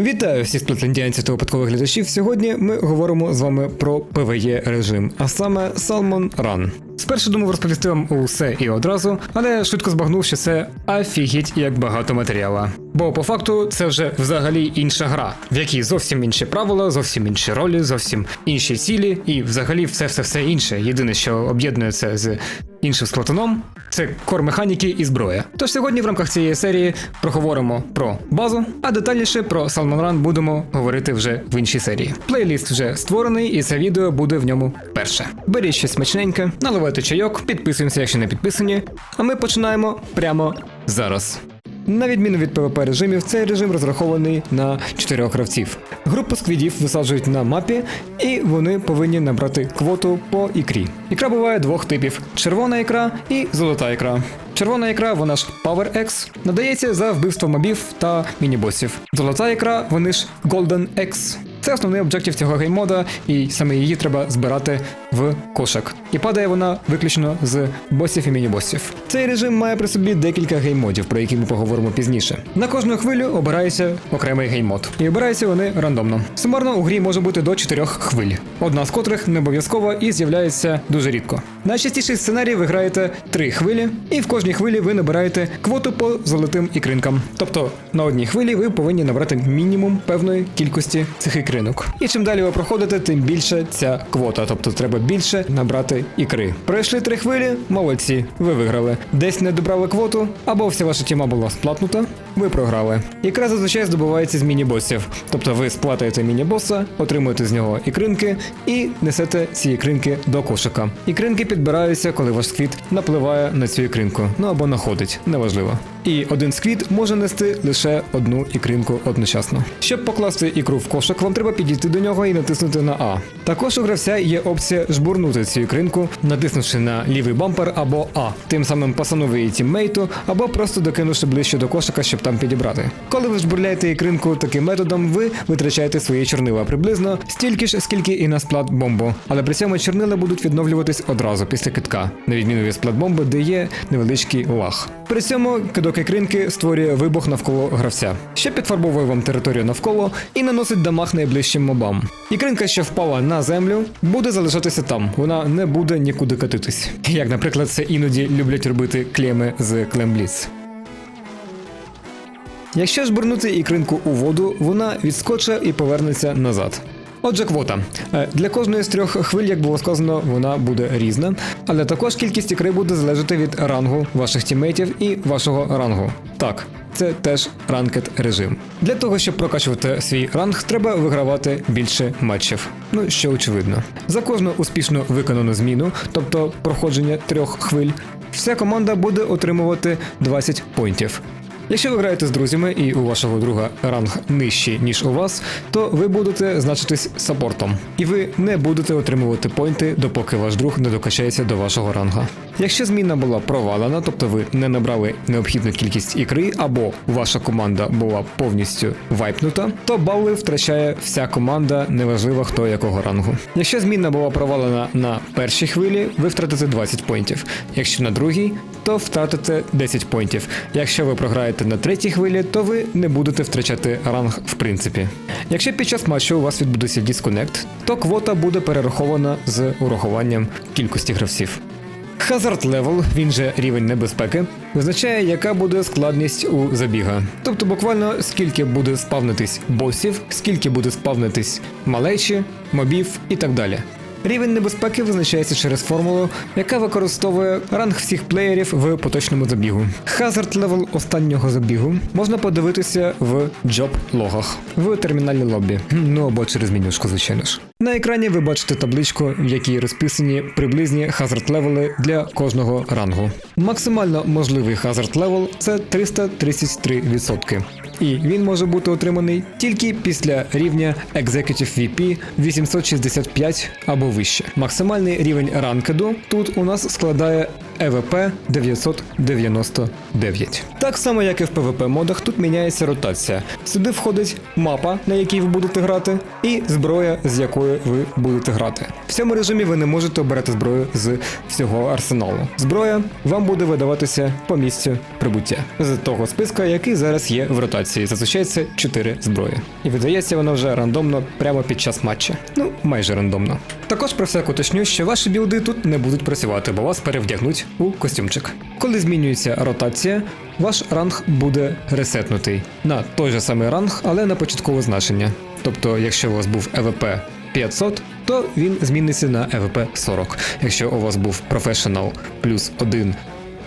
Вітаю всіх сплетлендіанців та випадкових глядачів. Сьогодні ми говоримо з вами про PvE режим, а саме Salmon Run. Спершу думав розповісти вам усе і одразу, але швидко збагнув, що це афігіть як багато матеріала. Бо по факту це вже взагалі інша гра, в якій зовсім інші правила, зовсім інші ролі, зовсім інші цілі, і взагалі все все все інше. Єдине, що об'єднує це з іншим сплатоном, це кор механіки і зброя. Тож сьогодні в рамках цієї серії проговоримо про базу, а детальніше про Salmon Run будемо говорити вже в іншій серії. Плейліст вже створений, і це відео буде в ньому перше. Беріть щось смачненьке, наливайте чайок, підписуємося, якщо не підписані. А ми починаємо прямо зараз. На відміну від PvP режимів, цей режим розрахований на 4 гравців. Групу сквідів висаджують на мапі, і вони повинні набрати квоту по ікрі. Ікра буває двох типів: червона ікра і золота ікра. Червона ікра, вона ж Power X, надається за вбивство мобів та мінібосів. Золота ікра, вони ж Golden X. Це основний об'єктив цього геймода, і саме її треба збирати в кошик. І падає вона виключно з босів і міні-босів. Цей режим має при собі декілька геймодів, про які ми поговоримо пізніше. На кожну хвилю обирається окремий геймод, і обираються вони рандомно. Сумарно у грі може бути до чотирьох хвиль, одна з котрих не обов'язкова і з'являється дуже рідко. Найчастіший сценарій ви граєте три хвилі, і в кожній хвилі ви набираєте квоту по золотим ікринкам. Тобто на одній хвилі ви повинні набрати мінімум певної кількості цих ікринок. І чим далі ви проходите, тим більше ця квота, тобто треба більше набрати ікри. Пройшли три хвилі, молодці, ви виграли. Десь не добрали квоту, або вся ваша тіма була сплатнута, ви програли. Ікра зазвичай здобувається з міні-босів. Тобто ви сплатаєте міні-боса, отримуєте з нього ікринки і несете ці ікринки до кошика. Ікринки підбираються, коли ваш сквіт напливає на цю ікринку, ну або находить, неважливо. І один сквіт може нести лише одну ікринку одночасно. Щоб покласти ікру в кошик, вам треба підійти до нього і натиснути на А. Також у гравця є опція жбурнути цю ікринку, натиснувши на лівий бампер або А, тим самим пасанув її тіммейту, або просто докинувши ближче до кошика, щоб там підібрати. Коли ви жбурляєте ікринку таким методом, ви витрачаєте свої чорнила приблизно стільки ж, скільки і на сплат бомбу. Але при цьому чорнила будуть відновлюватись одразу після китка, на відміну від сплат бомби, де є невеличкий лаг. При цьому кидок ікринки створює вибух навколо гравця, що підфарбовує вам територію навколо і наносить дамаг найближчим мобам. Ікринка, що впала на землю, буде залишатися там. Вона не буде нікуди катитись. Як, наприклад, це іноді люблять робити клеми з клембліц. Якщо ж бурнути ікринку у воду, вона відскочить і повернеться назад. Отже, квота. Е, Для кожної з трьох хвиль, як було сказано, вона буде різна, але також кількість ікри буде залежати від рангу ваших тімейтів і вашого рангу. Так, це теж ранкет режим. Для того, щоб прокачувати свій ранг, треба вигравати більше матчів. Ну, що очевидно. За кожну успішно виконану зміну, тобто проходження трьох хвиль, вся команда буде отримувати 20 поінтів. Якщо ви граєте з друзями і у вашого друга ранг нижчий, ніж у вас, то ви будете значитись саппортом, і ви не будете отримувати пойнти, допоки ваш друг не докачається до вашого ранга. Якщо зміна була провалена, тобто ви не набрали необхідну кількість ікри, або ваша команда була повністю вайпнута, то бали втрачає вся команда, неважливо хто якого рангу. Якщо зміна була провалена на першій хвилі, ви втратите 20 поінтів. Якщо на другій, то втратите 10 поінтів. Якщо ви програєте на третій хвилі, то ви не будете втрачати ранг в принципі. Якщо під час матчу у вас відбудеться дисконект, то квота буде перерахована з урахуванням кількості гравців. Hazard Level, він же рівень небезпеки, визначає, яка буде складність у забіга. Тобто буквально скільки буде спавнитись босів, скільки буде спавнитись малечі, мобів і так далі. Рівень небезпеки визначається через формулу, яка використовує ранг всіх плеєрів в поточному забігу. Hazard левел останнього забігу можна подивитися в job логах в термінальній лобі. Ну або через менюшку, звичайно ж. На екрані ви бачите табличку, в якій розписані приблизні hazard левели для кожного рангу. Максимально можливий hazard левел це 333%. І він може бути отриманий тільки після рівня Executive VP 865 або вище. Максимальний рівень ранкеду тут у нас складає ЕВП 999. Так само, як і в PvP модах, тут міняється ротація. Сюди входить мапа, на якій ви будете грати, і зброя, з якою ви будете грати. В цьому режимі ви не можете обирати зброю з всього арсеналу. Зброя вам буде видаватися по місцю прибуття з того списка, який зараз є в ротації. Зазвичай це 4 зброї. І видається воно вже рандомно прямо під час матча. Ну, майже рандомно. Також про всяк уточню, що ваші білди тут не будуть працювати, бо вас перевдягнуть у костюмчик. Коли змінюється ротація, ваш ранг буде ресетнутий на той же самий ранг, але на початкове значення. Тобто, якщо у вас був ЕВП 500, то він зміниться на ЕВП 40. Якщо у вас був Professional плюс 1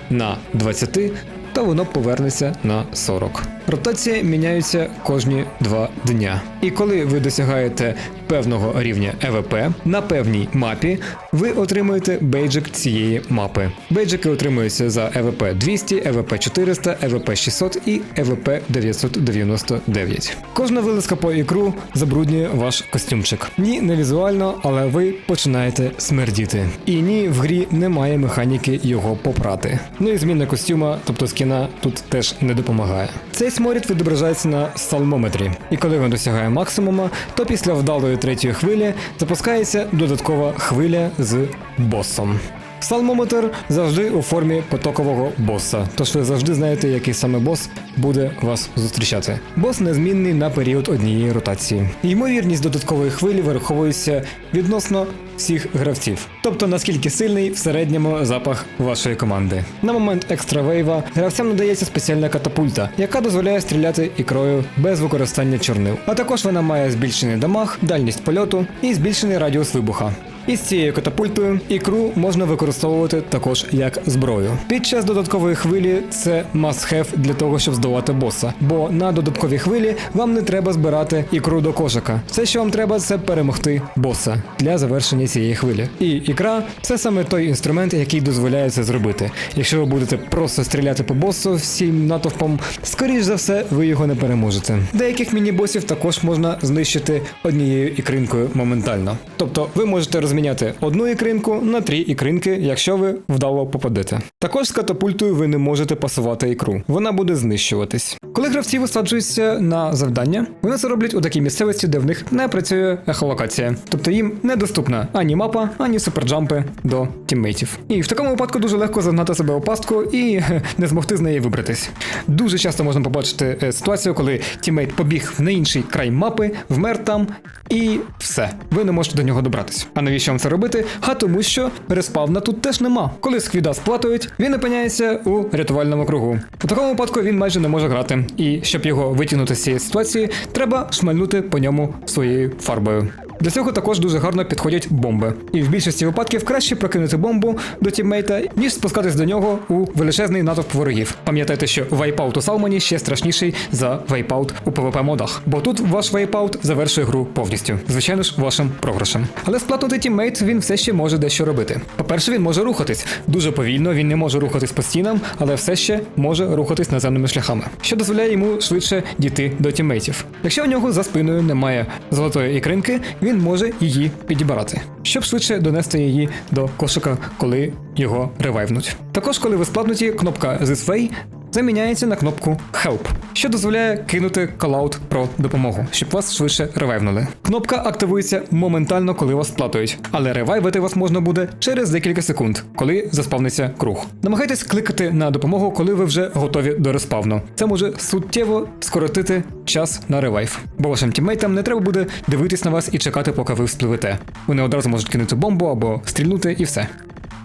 на 20, то воно повернеться на 40. Ротація міняється кожні 2 дня. І коли ви досягаєте певного рівня ЕВП на певній мапі, ви отримуєте бейджик цієї мапи. Бейджики отримуються за ЕВП 200, ЕВП 400, ЕВП 600 і ЕВП 999. Кожна вилазка по ікру забруднює ваш костюмчик. Ні, не візуально, але ви починаєте смердіти. І ні, в грі немає механіки його попрати. Ну і зміна костюма, тобто скіна, тут теж не допомагає. Цей сморід відображається на салмометрі, і коли він досягає максимума, то після вдалої третьої хвилі запускається додаткова хвиля з босом. Салмометр завжди у формі потокового боса, тож ви завжди знаєте, який саме бос буде вас зустрічати. Бос незмінний на період однієї ротації. Ймовірність додаткової хвилі вираховується відносно всіх гравців, тобто наскільки сильний в середньому запах вашої команди. На момент екстравейва гравцям надається спеціальна катапульта, яка дозволяє стріляти ікрою без використання чорнил. А також вона має збільшений дамаг, дальність польоту і збільшений радіус вибуха. І з цією катапультою ікру можна використовувати також як зброю. Під час додаткової хвилі це must-have для того, щоб здолати боса. Бо на додатковій хвилі вам не треба збирати ікру до кошика. Все, що вам треба, це перемогти боса для завершення цієї хвилі. І ікра це саме той інструмент, який дозволяє це зробити. Якщо ви будете просто стріляти по босу всім натовпом, скоріш за все, ви його не переможете. Деяких міні-босів також можна знищити однією ікринкою моментально. Тобто ви можете розміняти одну ікринку на три ікринки, якщо ви вдало попадете. Також з катапультою ви не можете пасувати ікру, вона буде знищуватись. Коли гравці висаджуються на завдання, вони це роблять у такій місцевості, де в них не працює ехолокація, тобто їм недоступна ані мапа, ані суперджампи до тіммейтів. І в такому випадку дуже легко загнати себе у пастку і не змогти з неї вибратись. Дуже часто можна побачити е, ситуацію, коли тіммейт побіг на інший край мапи, вмер там, і все. Ви не можете до нього добратися. А навіщо вам це робити? А тому що респавна тут теж нема. Коли сквіда сплатують, він опиняється у рятувальному кругу. У такому випадку він майже не може грати. І щоб його витягнути з цієї ситуації, треба шмальнути по ньому своєю фарбою. Для цього також дуже гарно підходять бомби. І в більшості випадків краще прокинути бомбу до тіммейта, ніж спускатись до нього у величезний натовп ворогів. Пам'ятайте, що вайпаут у Салмоні ще страшніший за вайпаут у PvP модах, бо тут ваш вайпаут завершує гру повністю. Звичайно ж, вашим програшем. Але сплатнути тіммейт він все ще може дещо робити. По-перше, він може рухатись дуже повільно, він не може рухатись по стінам, але все ще може рухатись наземними шляхами, що дозволяє йому швидше дійти до тіммейтів. Якщо у нього за спиною немає золотої ікринки, він може її підібрати, щоб швидше донести її до кошика, коли його ревайвнуть. Також, коли ви сплатнуті, кнопка This Way заміняється на кнопку Help, що дозволяє кинути колаут про допомогу, щоб вас швидше ревайвнули. Кнопка активується моментально, коли вас сплатують, але ревайвити вас можна буде через декілька секунд, коли заспавниться круг. Намагайтесь кликати на допомогу, коли ви вже готові до респавну. Це може суттєво скоротити час на ревайв, бо вашим тіммейтам не треба буде дивитись на вас і чекати, поки ви вспливете. Вони одразу можуть кинути бомбу або стрільнути, і все.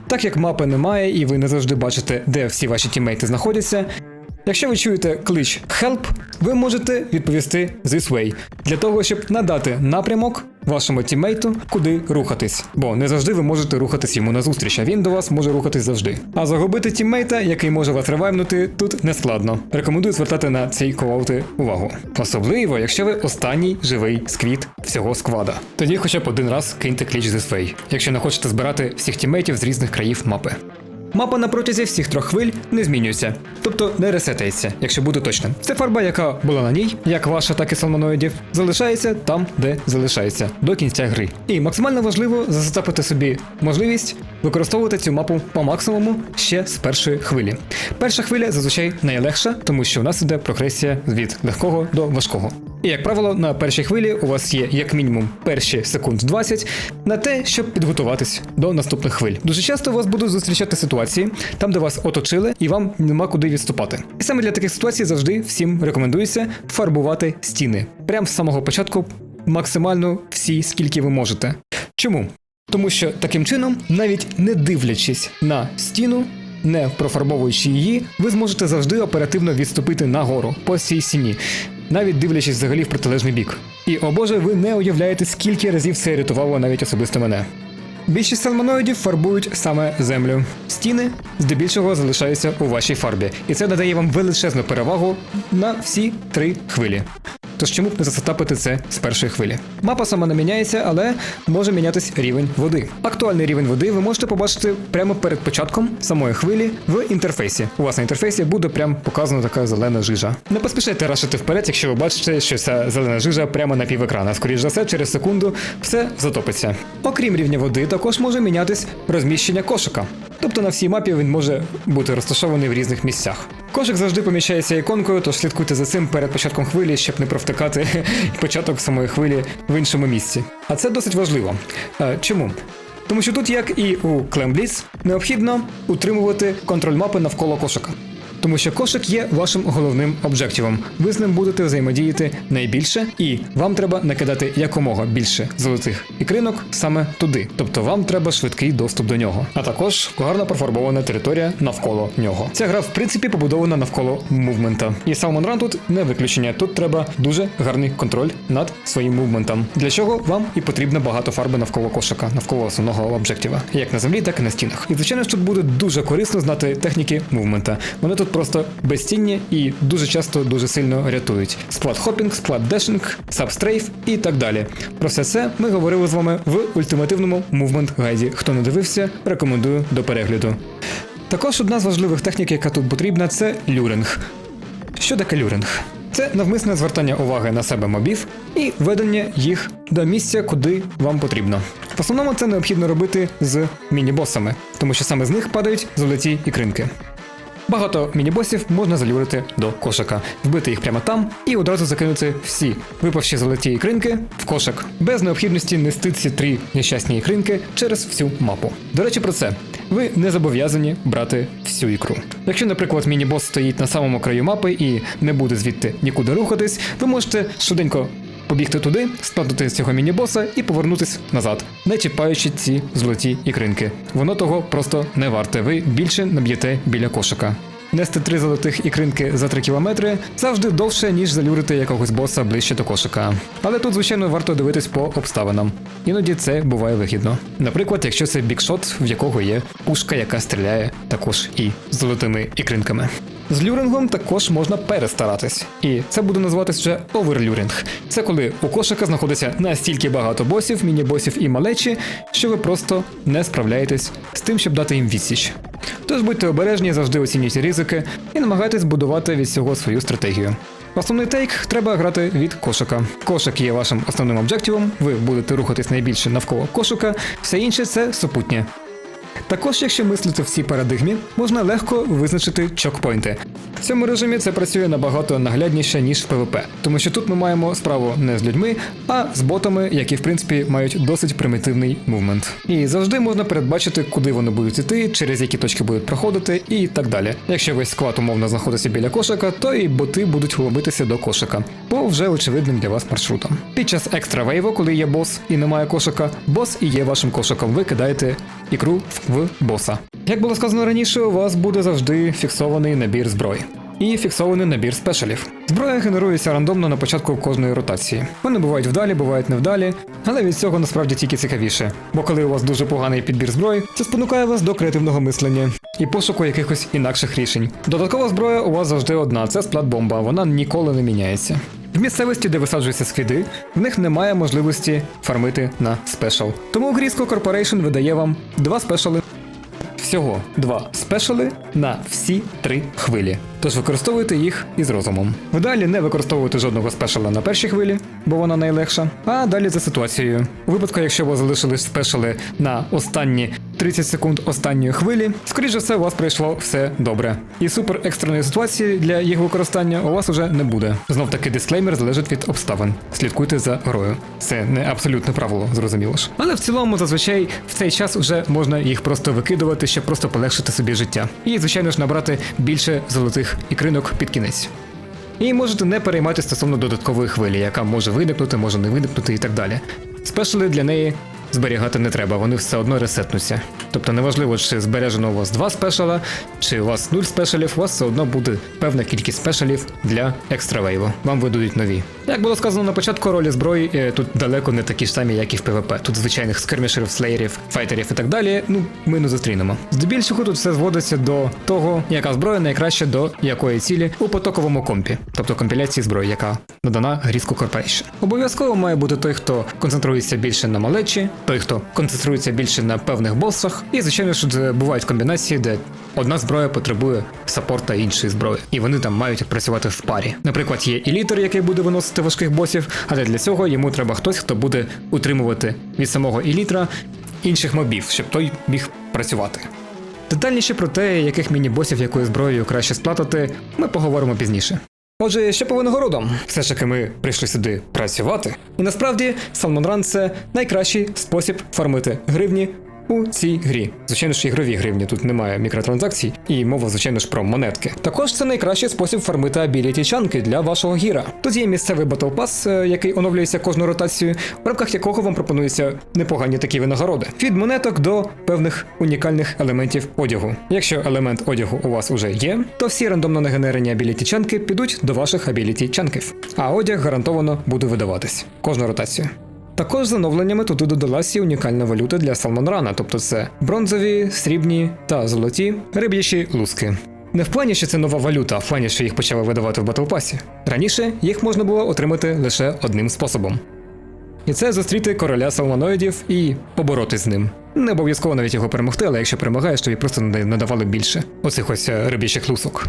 Так як мапи немає і ви не завжди бачите, де всі ваші тімейти знаходяться. Якщо ви чуєте клич Help, ви можете відповісти This way для того, щоб надати напрямок вашому тіммейту, куди рухатись. Бо не завжди ви можете рухатись йому назустріч, а він до вас може рухатись завжди. А загубити тіммейта, який може вас ревайвнути, тут не складно. Рекомендую звертати на ці колаути увагу. Особливо, якщо ви останній живий сквіт всього сквада. Тоді хоча б один раз киньте кліч This way, якщо не хочете збирати всіх тіммейтів з різних країв мапи. Мапа на протязі всіх трьох хвиль не змінюється, тобто не ресетається, якщо бути точним. Це фарба, яка була на ній, як ваша, так і салмоноїдів, залишається там, де залишається, до кінця гри. І максимально важливо засетапити собі можливість використовувати цю мапу по максимуму ще з першої хвилі. Перша хвиля зазвичай найлегша, тому що у нас іде прогресія від легкого до важкого. І як правило, на першій хвилі у вас є як мінімум перші секунд 20 на те, щоб підготуватись до наступних хвиль. Дуже часто у вас будуть зустрічати ситуації, там, де вас оточили, і вам нема куди відступати. І саме для таких ситуацій завжди всім рекомендується фарбувати стіни. Прямо з самого початку максимально всі, скільки ви можете. Чому? Тому що таким чином, навіть не дивлячись на стіну, не профарбовуючи її, ви зможете завжди оперативно відступити нагору по цій стіні, навіть дивлячись взагалі в протилежний бік. І о боже, ви не уявляєте, скільки разів це рятувало навіть особисто мене. Більшість салмоноїдів фарбують саме землю. Стіни здебільшого залишаються у вашій фарбі, і це надає вам величезну перевагу на всі три хвилі. Тож чому б не засетапити це з першої хвилі? Мапа сама не міняється, але може мінятись рівень води. Актуальний рівень води ви можете побачити прямо перед початком самої хвилі в інтерфейсі. У вас на інтерфейсі буде прямо показана така зелена жижа. Не поспішайте рашити вперед, якщо ви бачите, що ця зелена жижа прямо на пів екрана. Скоріше за все, через секунду все затопиться. Окрім рівня води, також може мінятись розміщення кошика. Тобто на всій мапі він може бути розташований в різних місцях. Кошик завжди поміщається іконкою, тож слідкуйте за цим перед початком хвилі, щоб не провтикати початок самої хвилі в іншому місці. А це досить важливо. Е, Чому? Тому що тут, як і у Клембліц, необхідно утримувати контроль мапи навколо кошика. Тому що кошик є вашим головним об'єктивом. Ви з ним будете взаємодіяти найбільше, і вам треба накидати якомога більше золотих ікринок саме туди. Тобто вам треба швидкий доступ до нього. А також гарно профарбована територія навколо нього. Ця гра, в принципі, побудована навколо мувмента. І Salmon Run тут не виключення. Тут треба дуже гарний контроль над своїм мувментом. Для чого вам і потрібно багато фарби навколо кошика, навколо основного об'єктива, як на землі, так і на стінах. І звичайно ж тут буде дуже корисно знати техніки мувмента. Вони тут просто безцінні і дуже часто дуже сильно рятують. Сплат хопінг, сплат дешинг, сабстрейф і так далі. Про все це ми говорили з вами в ультимативному мувмент гайді. Хто не дивився, рекомендую до перегляду. Також одна з важливих технік, яка тут потрібна, це люринг. Що таке люринг? Це навмисне звертання уваги на себе мобів і ведення їх до місця, куди вам потрібно. В основному це необхідно робити з міні-босами, тому що саме з них падають золоті ікринки. Багато міні-босів можна залюрити до кошика, вбити їх прямо там і одразу закинути всі випавші золоті ікринки в кошик, без необхідності нести ці три нещасні ікринки через всю мапу. До речі, про це ви не зобов'язані брати всю ікру. Якщо, наприклад, міні-бос стоїть на самому краю мапи і не буде звідти нікуди рухатись, ви можете швиденько побігти туди, спадати з цього міні-боса і повернутись назад, не чіпаючи ці золоті ікринки. Воно того просто не варте. Ви більше наб'єте біля кошика. Нести три золотих ікринки за 3 кілометри завжди довше, ніж залюрити якогось боса ближче до кошика. Але тут, звичайно, варто дивитись по обставинам. Іноді це буває вигідно. Наприклад, якщо це бікшот, в якого є пушка, яка стріляє також і золотими ікринками. З люрингом також можна перестаратись, і це буде називатись вже оверлюринг. Це коли у кошика знаходиться настільки багато босів, міні-босів і малечі, що ви просто не справляєтесь з тим, щоб дати їм відсіч. Тож будьте обережні, завжди оцінюйте ризики і намагайтесь будувати від цього свою стратегію. Основний тейк треба грати від кошика. Кошик є вашим основним об'єктивом, ви будете рухатись найбільше навколо кошика, все інше це супутнє. Також, якщо мислити в цій парадигмі, можна легко визначити чокпойнти. В цьому режимі це працює набагато наглядніше, ніж в PvP, тому що тут ми маємо справу не з людьми, а з ботами, які в принципі мають досить примітивний мувмент. І завжди можна передбачити, куди вони будуть іти, через які точки будуть проходити, і так далі. Якщо весь склад умовно знаходиться біля кошика, то і боти будуть ломитися до кошика, по вже очевидним для вас маршрутам. Під час екстра вейву, коли є бос і немає кошика, бос і є вашим кошиком. Ви кидаєте ікру в боса. Як було сказано раніше, у вас буде завжди фіксований набір зброї. І фіксований набір спешалів. Зброя генерується рандомно на початку кожної ротації. Вони бувають вдалі, бувають невдалі, але від цього насправді тільки цікавіше. Бо коли у вас дуже поганий підбір зброї, це спонукає вас до креативного мислення і пошуку якихось інакших рішень. Додаткова зброя у вас завжди одна це сплат-бомба, вона ніколи не міняється. В місцевості, де висаджуються сквіди, в них немає можливості фармити на спешал. Тому Гріско Corporation видає вам два спешали. Всього два спешали на всі три хвилі. Тож використовуйте їх із розумом. В далі не використовуйте жодного спешала на першій хвилі, бо вона найлегша. А далі за ситуацією. У випадку, якщо ви залишили спешали на останні 30 секунд останньої хвилі, скоріш за все, у вас пройшло все добре. І супер екстреної ситуації для їх використання у вас уже не буде. Знов таки дисклеймер залежить від обставин. Слідкуйте за грою. Це не абсолютне правило, зрозуміло ж. Але в цілому, зазвичай, в цей час вже можна їх просто викидувати, щоб просто полегшити собі життя. І, звичайно ж, набрати більше золотих ікринок під кінець. І можете не переймати стосовно додаткової хвилі, яка може виникнути, може не виникнути і так далі. Спешали для неї зберігати не треба, вони все одно ресетнуться. Тобто неважливо, чи збережено у вас два спешала, чи у вас нуль спешалів, у вас все одно буде певна кількість спешалів для екстравейву. Вам видадуть нові. Як було сказано на початку, ролі зброї е, тут далеко не такі ж самі, як і в ПВП. Тут звичайних скермішерів, слеєрів, файтерів і так далі. Ну, ми не зустрінемо. Здебільшого тут все зводиться до того, яка зброя найкраще до якої цілі у потоковому компі, тобто компіляції зброї, яка надана Грізку Corporation. Обов'язково має бути той, хто концентрується більше на малечі, той, хто концентрується більше на певних босах, і звичайно ж бувають комбінації, де одна зброя потребує саппорта іншої зброї, і вони там мають працювати в парі. Наприклад, є і літер, який буде виносити важких босів, але для цього йому треба хтось, хто буде утримувати від самого елітра інших мобів, щоб той міг працювати. Детальніше про те, яких міні-босів якою зброєю краще сплатити, ми поговоримо пізніше. Отже, що по винагородам? Все ж таки ми прийшли сюди працювати. І насправді Salmon Run – це найкращий спосіб фармити гривні у цій грі. Звичайно ж, ігрові гривні, тут немає мікротранзакцій, і мова, звичайно ж, про монетки. Також це найкращий спосіб фармити абіліті чанки для вашого гіра. Тут є місцевий Battle Pass, е, який оновлюється кожну ротацію, в рамках якого вам пропонуються непогані такі винагороди. Від монеток до певних унікальних елементів одягу. Якщо елемент одягу у вас уже є, то всі рандомно нагенерені абіліті чанки підуть до ваших абіліті чанків, а одяг гарантовано буде видаватись кожну ротацію. Також з оновленнями туди додалася і унікальна валюта для Салмонрана, тобто це бронзові, срібні та золоті риб'ячі луски. Не в плані, що це нова валюта, а в плані, що їх почали видавати в батлпасі. Раніше їх можна було отримати лише одним способом. І це зустріти короля салмоноїдів і поборотись з ним. Не обов'язково навіть його перемогти, але якщо перемагаєш, тобі просто не надавали більше оцих ось е, риб'ячих лусок.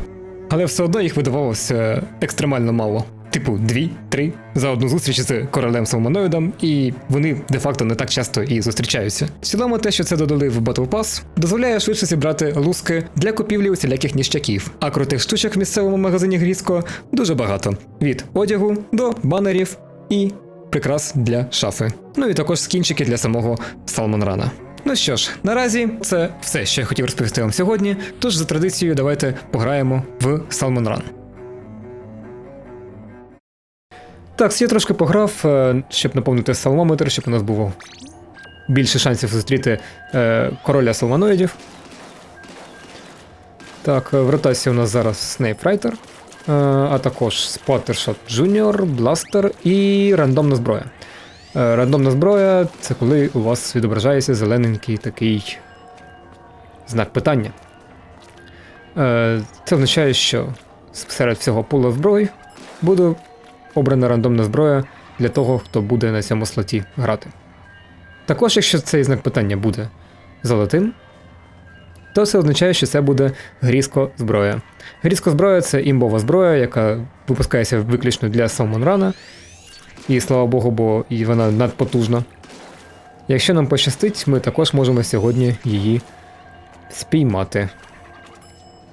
Але все одно їх видавалося екстремально мало. Типу, дві-три за одну зустріч з королем Салмоноїдом, і вони де-факто не так часто і зустрічаються. В цілому, те, що це додали в Battle Pass, дозволяє швидше зібрати луски для купівлі усіляких ніщаків, а крутих штучок в місцевому магазині Грізко дуже багато: від одягу до банерів і прикрас для шафи. Ну і також скінчики для самого Салмонрана. Ну що ж, наразі це все, що я хотів розповісти вам сьогодні. Тож за традицією, давайте пограємо в Salmon Run. Так, я трошки пограв, е, щоб наповнити салмометр, щоб у нас було більше шансів зустріти е, короля салмоноїдів. Так, е, в ротації у нас зараз е, а також Splattershot Junior, Blaster і рандомна зброя. Рандомна зброя це коли у вас відображається зелененький такий знак питання. Це означає, що серед всього пула зброї буде обрана рандомна зброя для того, хто буде на цьому слоті грати. Також, якщо цей знак питання буде золотим, то це означає, що це буде грізко зброя. Грізко зброя це імбова зброя, яка випускається виключно для Салмонрана. І слава Богу, бо і вона надпотужна. Якщо нам пощастить, ми також можемо сьогодні її спіймати.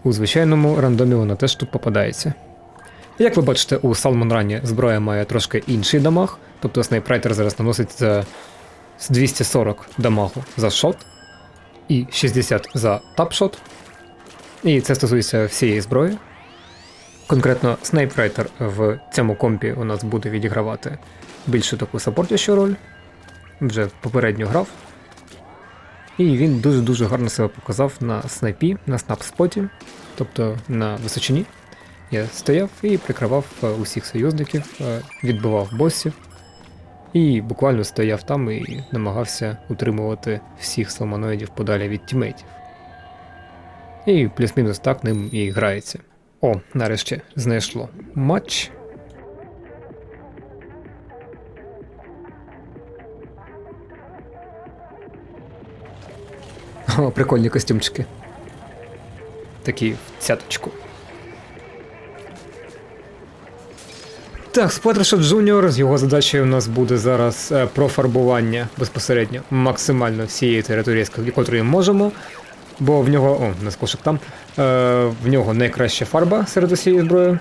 У звичайному рандомі вона теж тут попадається. Як ви бачите, у Salmon Run зброя має трошки інший дамаг, тобто снайпрайтер зараз наносить за 240 дамагу за шот і 60 за тапшот. І це стосується всієї зброї. Конкретно снайпрайтер в цьому компі у нас буде відігравати більшу таку саппортящу роль. Вже попередньо грав. І він дуже-дуже гарно себе показав на снайпі, на снапспоті, тобто на височині. Я стояв і прикривав е, усіх союзників, е, відбивав босів. І буквально стояв там і намагався утримувати всіх салмоноїдів подалі від тімейтів. І плюс-мінус так ним і грається. О, нарешті знайшло матч. О, прикольні костюмчики. Такі в цяточку. Так, Splattershot Junior, його задачею у нас буде зараз е, профарбування безпосередньо максимально всієї території, котрої можемо. Бо в нього. О, у нас там. Е, в нього найкраща фарба серед усієї зброї.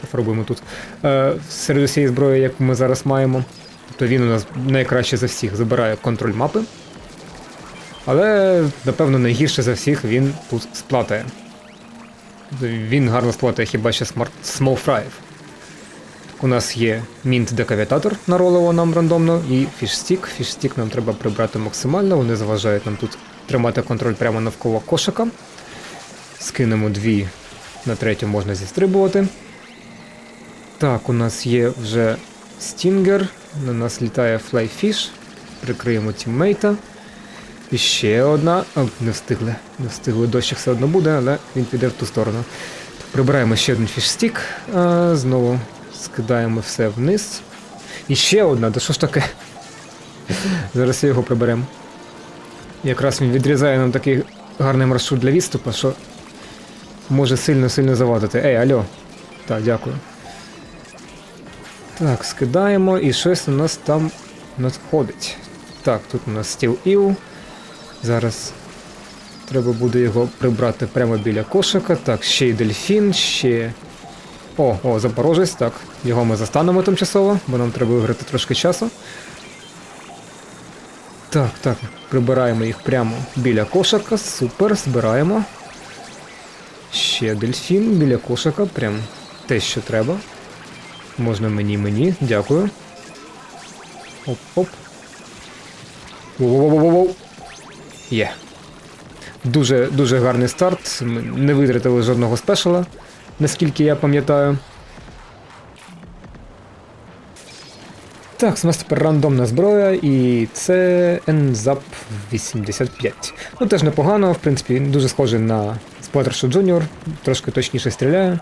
Пофарбуємо тут. Е, серед усієї зброї, яку ми зараз маємо. Тобто він у нас найкраще за всіх забирає контроль мапи. Але, напевно, найгірше за всіх він тут сплатає. Він гарно сплатає хіба що Smart Small Fry. У нас є Mint декавітатор на ролово нам рандомно і фішстік. Фішстік нам треба прибрати максимально, вони заважають нам тут тримати контроль прямо навколо кошика. Скинемо дві, на третю можна зістрибувати. Так, у нас є вже стінгер, на нас літає Flyfish. Прикриємо тіммейта. І ще одна. О, не встигли. Не встигли. Дощик все одно буде, але він піде в ту сторону. Прибираємо ще один фішстік. Знову скидаємо все вниз. І ще одна, да що ж таке? Зараз його приберемо. Якраз він відрізає нам такий гарний маршрут для відступу, що може сильно-сильно завадити. Ей, алло. Так, дякую. Так, скидаємо і щось у нас там надходить. Так, тут у нас Steel Eel. Зараз треба буде його прибрати прямо біля кошика. Так, ще й дельфін, ще. О, о, запорожець, так. Його ми застанемо тимчасово, бо нам треба виграти трошки часу. Так, так, прибираємо їх прямо біля кошика. Супер, збираємо. Ще дельфін біля кошика, прям те, що треба. Можна мені, мені, дякую. Оп-оп. Воу-воу-воу-воу. Є. Дуже дуже гарний старт. Ми не витратили жодного спешала, наскільки я пам'ятаю. Так, у нас тепер рандомна зброя, і це NZAP 85. Ну теж непогано, в принципі, дуже схожий на Splattershot Junior, трошки точніше стріляє,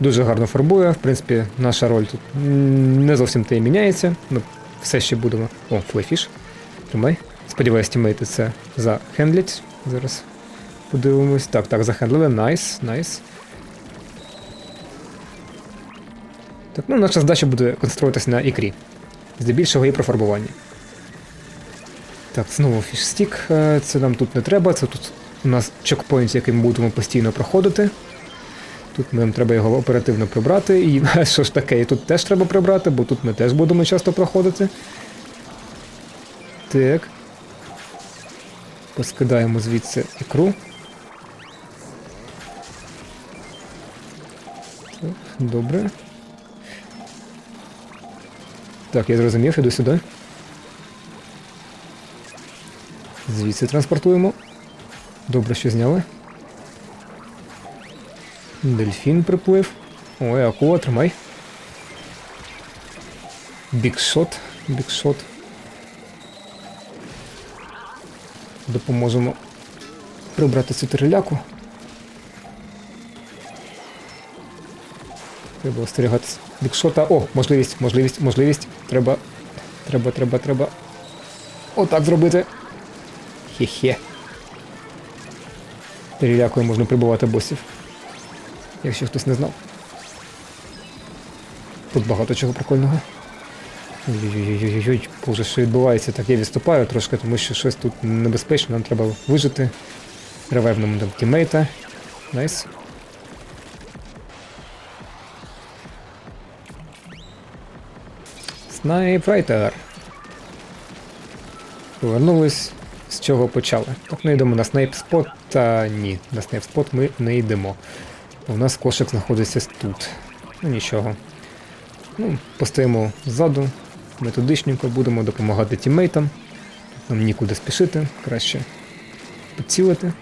дуже гарно фарбує. В принципі, наша роль тут не зовсім те і міняється. Ми все ще будемо. О, флейфіш. Тримай. Сподіваюсь, тімейти це захендлять. Зараз подивимось. Так, так, захендлили. Найс, найс. Так, ну наша задача буде концентруватися на ікрі. Здебільшого і профарбування. Так, знову фішстік. Е, Це нам тут не треба. Це тут у нас чекпоінт, який ми будемо постійно проходити. Тут нам треба його оперативно прибрати. І що ж таке, і тут теж треба прибрати, бо тут ми теж будемо часто проходити. Так. Поскидаємо звідси ікру. Так, добре. Так, я зрозумів, іду сюди. Звідси транспортуємо. Добре, що зняли. Дельфін приплив. Ой, акула, тримай. Бікшот. Бікшот. Допоможемо прибрати цю тереляку. Треба остерігатися бікшота. О, можливість, можливість, можливість. Треба. Треба, треба, треба. Отак зробити. Хе-хе. Терелякою можна прибувати босів. Якщо хтось не знав. Тут багато чого прикольного. Ой-ой-ой, боже, що відбувається? Так, я відступаю трошки, тому що щось тут небезпечно, нам треба вижити. Ревевнемо там тімейта. Найс. Снайпрайтер. Повернулись, з чого почали. Так, ми йдемо на снайпспот, та ні, на снайпспот ми не йдемо. У нас кошик знаходиться тут. Ну нічого. Ну, постоїмо ззаду, методичненько, будемо допомагати тіммейтам. Нам нікуди спішити, краще поцілити.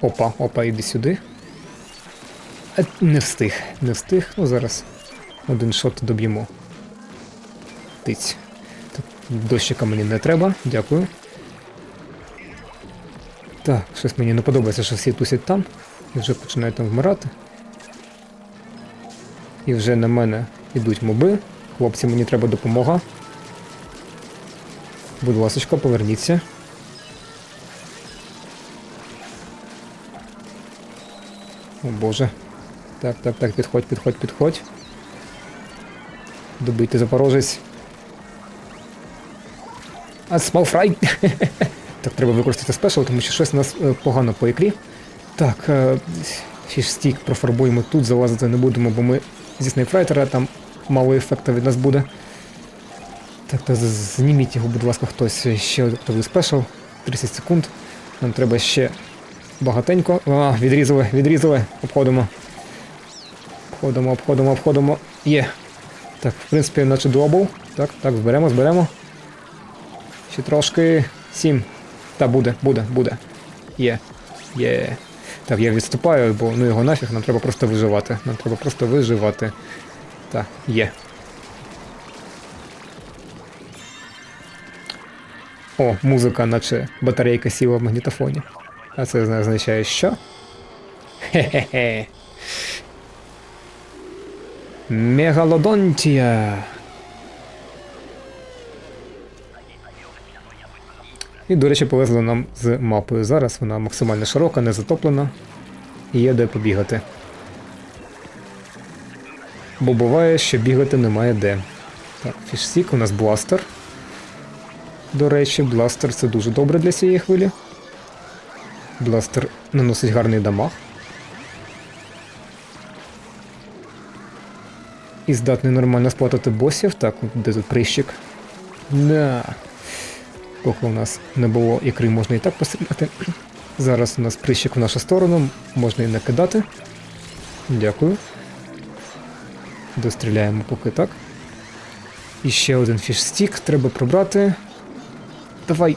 Опа, опа, іди сюди. А, не встиг, не встиг. Ну зараз один шот доб'ємо. Тиць. Дощика мені не треба, дякую. Так, щось мені не подобається, що всі тусять там і вже починають там вмирати. І вже на мене йдуть моби. Хлопці, мені треба допомога. Будь ласочка, поверніться. О боже. Так, так, так, підходь, підходь, підходь. Добийте запорожець. А смалфрай! так, треба використати спешл, тому що щось у нас е, погано по ікрі. Так, е, фішстік профарбуємо тут, залазити не будемо, бо ми зі снайпфайтера там мало ефекту від нас буде. Так, то зніміть його, будь ласка, хтось ще оптовий спешл. 30 секунд. Нам треба ще багатенько. А, відрізали, відрізали. Обходимо. Обходимо, обходимо, обходимо. Є. Так, в принципі, наче добл. Так, так, зберемо, зберемо. Ще трошки. Сім. Та буде, буде, буде. Є. Є. Так, я відступаю, бо ну його нафіг, нам треба просто виживати. Нам треба просто виживати. Так, є. О, музика, наче батарейка сіла в магнітофоні. А це означає що? Хе-хе-хе. Мегалодонтія. І, до речі, повезло нам з мапою. Зараз вона максимально широка, не затоплена. І є де побігати. Бо буває, що бігати немає де. Так, фішсік, у нас бластер. До речі, бластер це дуже добре для цієї хвилі. Бластер наносить гарний дамаг. І здатний нормально сплатити босів. Так, де тут прищик? Да. Поки у нас не було ікри, можна і так постріляти. Зараз у нас прищик в нашу сторону, можна і накидати. Дякую. Достріляємо поки так. І ще один фішстік треба пробрати. Давай.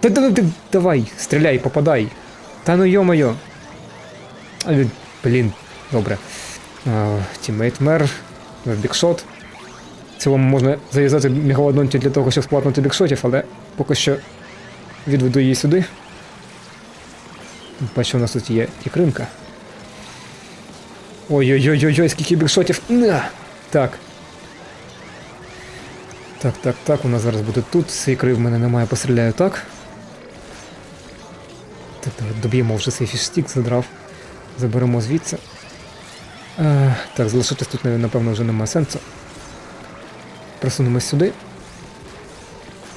Та, давай, стріляй, попадай. Та ну йо-моє. Блін, добре. Тіммейт мер, бікшот. В цілому можна зав'язати мегалодонті для того, щоб сплатнути бікшотів, але поки що відведу її сюди. Бачу, у нас тут є ікринка. Ой-ой-ой-ой, скільки бікшотів. На! Так. Так, так, так, у нас зараз буде тут. З ікри в мене немає, постріляю так. Так, доб'ємо вже цей фішстік, задрав. Заберемо звідси. Е, так, залишитись тут, напевно, вже немає сенсу. Просунемось сюди.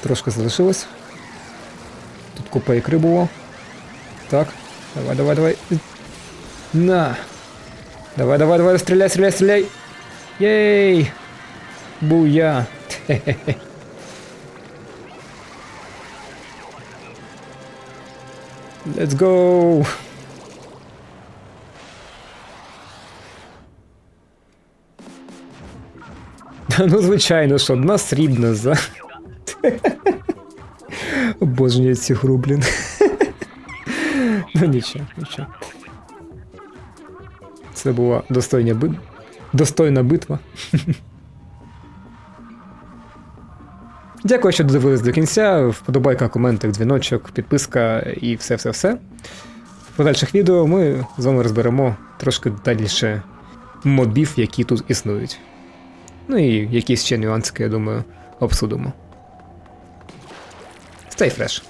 Трошки залишилось. Тут купа ікри було. Так. Давай, давай, давай. На. Давай, давай, давай, стріляй, стріляй, стріляй. Єй! Буя. Хе-хе-хе. Let's go! Ну звичайно ж, одна срібна за. Обожнюю цю гру, блін. ну нічого, нічого. Це була достойна, бит... достойна битва. Дякую, що додивились до кінця. Вподобайка, коментик, дзвіночок, підписка і все-все-все. В подальших відео ми з вами розберемо трошки далі мобів, які тут існують. Ну і якісь ще нюансики, я думаю, обсудимо. Stay fresh.